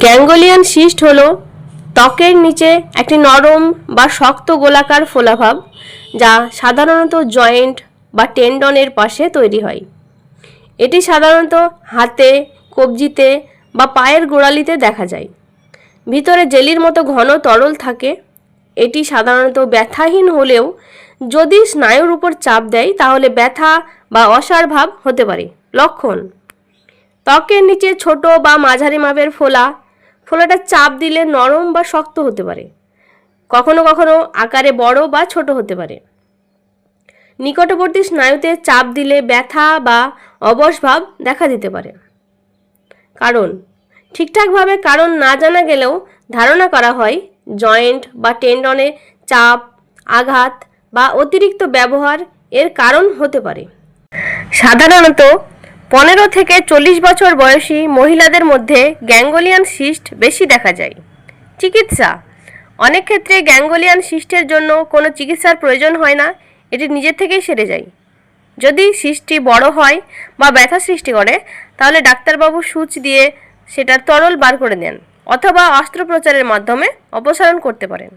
গ্যাঙ্গোলিয়ান cyst হলো ত্বকের নিচে একটি নরম বা শক্ত গোলাকার ফোলাভাব, যা সাধারণত জয়েন্ট বা টেন্ডনের পাশে তৈরি হয়। এটি সাধারণত হাতে, কবজিতে বা পায়ের গোড়ালিতে দেখা যায়। ভিতরে জেলির মতো ঘন তরল থাকে। এটি সাধারণত ব্যথাহীন হলেও যদি স্নায়ুর উপর চাপ দেয়, তাহলে ব্যথা বা অসার ভাব হতে পারে। লক্ষণ, ত্বকের নিচে ছোট বা মাঝারি মাপের ফোলা ফোলাটা চাপ দিলে নরম বা শক্ত হতে পারে। কখনো কখনো আকারে বড় বা ছোট হতে পারে। নিকটবর্তী স্নায়ুতে চাপ দিলে ব্যথা বা অবসভাব দেখা দিতে পারে। কারণ, ঠিকঠাকভাবে কারণ না জানা গেলেও ধারণা করা হয়, জয়েন্ট বা টেন্ডনে চাপ, আঘাত বা অতিরিক্ত ব্যবহার এর কারণ হতে পারে। সাধারণত পনেরো থেকে চল্লিশ বছর বয়সী মহিলাদের মধ্যে গ্যাঙ্গোলিয়ান সিস্ট বেশি দেখা যায়। চিকিৎসা। অনেক ক্ষেত্রে গ্যাঙ্গোলিয়ান সিস্টের জন্য কোনো চিকিৎসার প্রয়োজন হয় না, এটি নিজে থেকেই সেরে যায়। যদি সিস্টটি বড় হয় বা ব্যথা সৃষ্টি করে, তাহলে ডাক্তারবাবু সূচ দিয়ে সেটার তরল বার করে দেন, অথবা অস্ত্রোপচারের মাধ্যমে অপসারণ করতে পারেন।